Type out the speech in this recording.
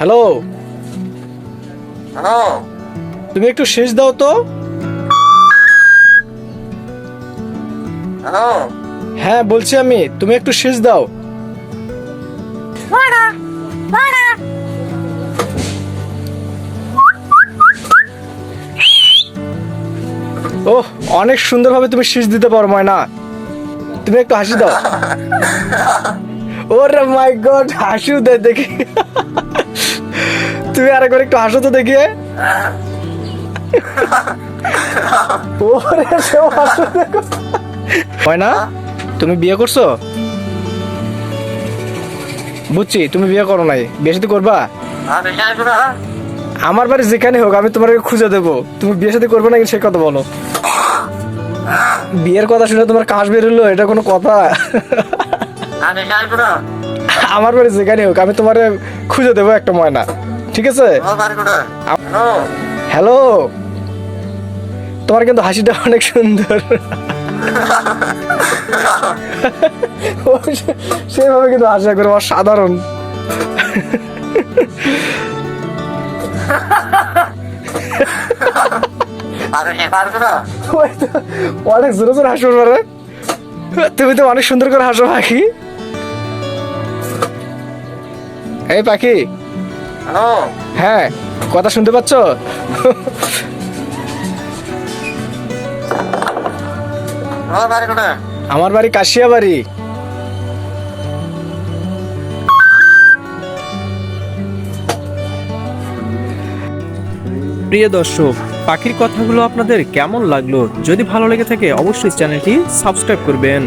Hello. Hello. তুমি একটু শেষ দাও তো। হ্যালো। হ্যাঁ বলছি আমি তুমি একটু শেষ দাও। ওহ অনেক সুন্দরভাবে তুমি শীষ দিতে পারো ময়না। তুমি একটু হাসি দাও। ওরে মাই গড হাসিও দে দেখি। তুমি আরেকবার একটু হাসো তো দেখি। ওরে সেও হাসো দেখো। ময়না তুমি বিয়ে করছ? বুঝছি তুমি বিয়ে করো নাই। বিয়ে সাথে করবা? আমার বাড়ি যেখানে হোক আমি তোমাকে খুঁজে দেবো। তুমি বিয়ে সাথে করবে না সে কথা বলো? বিয়ের কথা শুনে তোমার কাশ বেরোলো এটা কোনো কথা? আমার বাড়ি যেখানে হোক আমি তোমার খুঁজে দেবো একটা ময়না। ঠিক আছে? হ্যালো তোমার কিন্তু হাসিটা অনেক সুন্দর। সেভাবে কিন্তু হাসা করে অসাধারণ আমি এবার শুনো ওই তো অনেক জোরে জোরে হাসো পারে তুমি তো অনেক সুন্দর করে হাসো পাখি। এই পাখি। হ্যাঁ। কথা শুনতে পাচ্ছ? আমার বাড়ি কাশিয়া বাড়ি। প্রিয় দর্শক পাখির কথাগুলো আপনাদের কেমন লাগল? যদি ভালো লেগে থাকে অবশ্যই চ্যানেলটি সাবস্ক্রাইব করবেন।